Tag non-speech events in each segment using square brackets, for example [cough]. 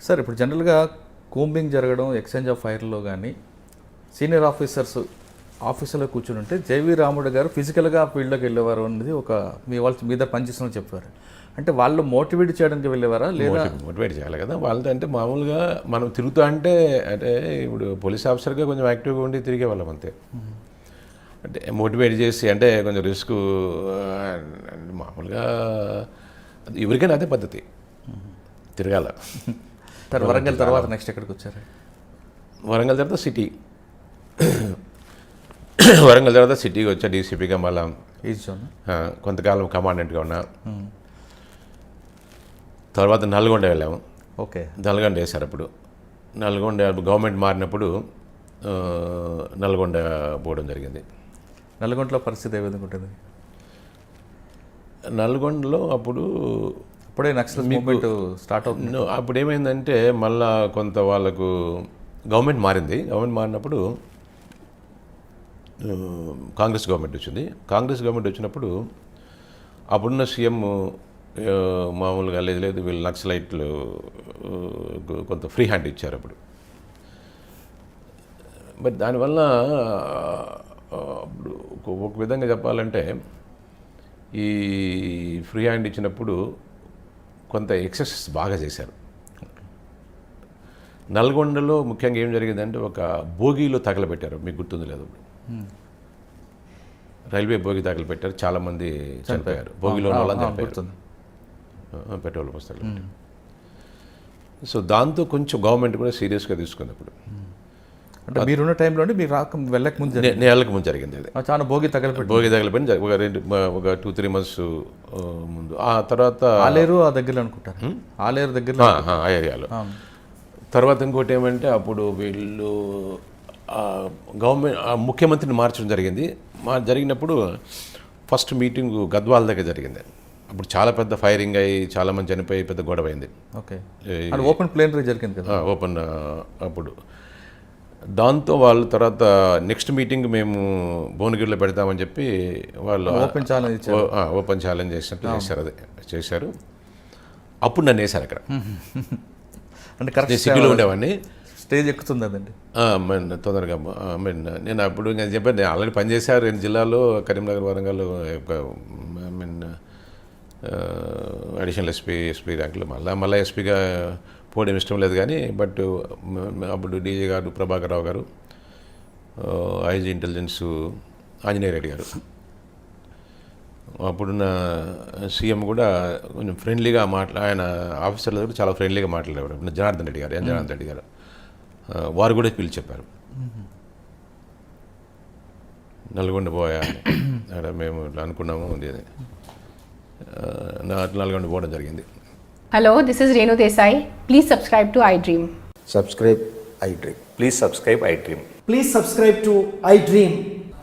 Sir ఇప్పుడు జనరల్గా combing జరగడం ఎక్స్చేంజ్ ఆఫ్ ఫైర్లో కానీ సీనియర్ ఆఫీసర్స్ ఆఫీసులో కూర్చుని ఉంటే జేవి రాముడు గారు ఫిజికల్గా ఫీల్డ్లోకి వెళ్ళేవారు అనేది ఒక మీ వాళ్ళు మీద పనిచేసిన చెప్పారు అంటే వాళ్ళు మోటివేట్ చేయడానికి వెళ్ళేవారా లేదా మోటి- మోటివేట్ చేయాలి కదా. వాళ్ళతో అంటే మామూలుగా మనం తిరుగుతూ అంటే అంటే ఇప్పుడు పోలీస్ ఆఫీసర్గా కొంచెం యాక్టివ్గా ఉండి తిరిగే వాళ్ళం అంతే. అంటే మోటివేట్ చేసి అంటే కొంచెం రిస్క్ మామూలుగా ఎవరికైనా అదే పద్ధతి. తిరగాల. వరంగల్ తర్వాత నెక్స్ట్ ఎక్కడికి వచ్చారు? వరంగల్ తర్వాత సిటీ వరంగల్ తర్వాత సిటీకి వచ్చా డీసీపీగా మళ్ళా. కొంతకాలం కమాండెంట్గా ఉన్నా. తర్వాత నల్గొండ వెళ్ళాము ఓకే. నల్గొండ వేశారు అప్పుడు. నల్గొండ గవర్నమెంట్ మారినప్పుడు నల్గొండ పోవడం జరిగింది. నల్గొండలో పరిస్థితి ఏ విధంగా ఉంటుంది? నల్గొండలో అప్పుడు ఇప్పుడే నక్సల్ మూవ్మెంట్ స్టార్ట్ అవుతుంది. అప్పుడు ఏమైందంటే మళ్ళా కొంత వాళ్ళకు గవర్నమెంట్ మారింది. గవర్నమెంట్ మారినప్పుడు కాంగ్రెస్ గవర్నమెంట్ వచ్చింది. కాంగ్రెస్ గవర్నమెంట్ వచ్చినప్పుడు అప్పుడున్న సీఎం మామూలుగా లేదు లేదు వీళ్ళు నక్సలైట్లు కొంత ఫ్రీ హ్యాండ్ ఇచ్చారు అప్పుడు. బట్ దానివల్ల అప్పుడు ఒక- విధంగా చెప్పాలంటే ఈ ఫ్రీ హ్యాండ్ ఇచ్చినప్పుడు కొంత ఎక్సెసెస్ బాగా చేశారు నల్గొండలో ముఖ్యంగా ఏం జరిగిందంటే ఒక బోగీలో తగలబెట్టారు. మీకు గుర్తుంది లేదు. రైల్వే బోగి తగలబెట్టారు. చాలామంది చనిపోయారు. వాళ్ళని ఆ, పెట్రోల్ పుస్తకాలు సో దాంతో కొంచెం గవర్నమెంట్ కూడా సీరియస్గా తీసుకుంది అప్పుడు. అంటే మీరున్న టైంలోనే మీరు రాక వెళ్ళక ముందు జరిగింది. నే- నేలకు ముందు జరిగింది అది. చాలా భోగి తగలపెట్టి భోగి తగలబెట్టి జ- ఒక రెండు ఒక టూ త్రీ మంత్స్ ముందు. ఆ తర్వాత ఆలేరు ఆ దగ్గరలో అనుకుంటారు? ఆలేరు దగ్గరలో ఆ, ఏరియాలో. తర్వాత ఇంకోటి ఏమంటే అప్పుడు వీళ్ళు గవర్నమెంట్ ముఖ్యమంత్రిని మార్చడం జరిగింది. మా జరిగినప్పుడు ఫస్ట్ మీటింగ్ గద్వాల దగ్గర జరిగింది. అప్పుడు చాలా పెద్ద ఫైరింగ్ అయ్యి చాలా మంది చనిపోయి పెద్ద గొడవ అయింది. ఓకే. ఓపెన్ ప్లేనరీ జరిగింది ఓపెన్ అప్పుడు. దాంతో వాళ్ళు తర్వాత నెక్స్ట్ మీటింగ్ మేము భువనగిరిలో పెడతామని చెప్పి వాళ్ళు ఓపెన్ ఛాలెంజ్ ఓపెన్ ఛాలెంజ్ చేసినట్టు చేశారు అది చేశారు. అప్పుడు నన్ను వేశారు అక్కడ. [laughs] అంటే కరెక్ట్ సిటీలో ఉండేవాడిని. స్టేజ్ ఎక్కుతుంది అదండి మీన్ తొందరగా ఐ మీన్ నేను అప్పుడు నేను చెప్పాను నేను ఆల్రెడీ పనిచేశాను రెండు జిల్లాల్లో Karimnagar Warangal I mean additional SP SP ర్యాంకులు మళ్ళీ మళ్ళీ ఎస్పీగా పోవడం ఇష్టం లేదు కానీ బట్ uh, అప్పుడు డీజీ గారు ప్రభాకర్ రావు గారు uh, IG intelligence Anjaneya Reddy గారు. అప్పుడున్న సీఎం కూడా కొంచెం ఫ్రెండ్లీగా మాట్లా ఆయన ఆఫీసర్ల దగ్గర చాలా ఫ్రెండ్లీగా మాట్లాడేవారు. ఇప్పుడు జనార్దన్ రెడ్డి గారు ఎన్ జనార్దన్ రెడ్డి గారు. Uh, వారు కూడా పిలిచి చెప్పారు. నల్గొండ పోయా అక్కడ మేము ఇట్లా అనుకున్నాము ఉంది నాలుగు పోవడం జరిగింది. Hello this is Renu Desai please subscribe to I dream subscribe I dream please subscribe I dream please subscribe to I dream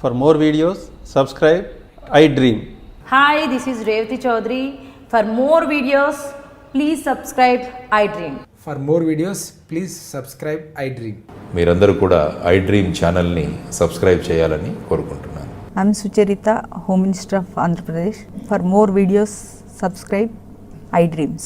for more videos subscribe I dream hi this is Revathi Chowdary for more videos please subscribe I dream for more videos please subscribe I dream మీరందరూ కూడా I dream ఛానల్ని subscribe చేయాలని కోరుకుంటున్నాను I'm Sucharita, Home Minister of Andhra Pradesh. For more videos, subscribe iDreams.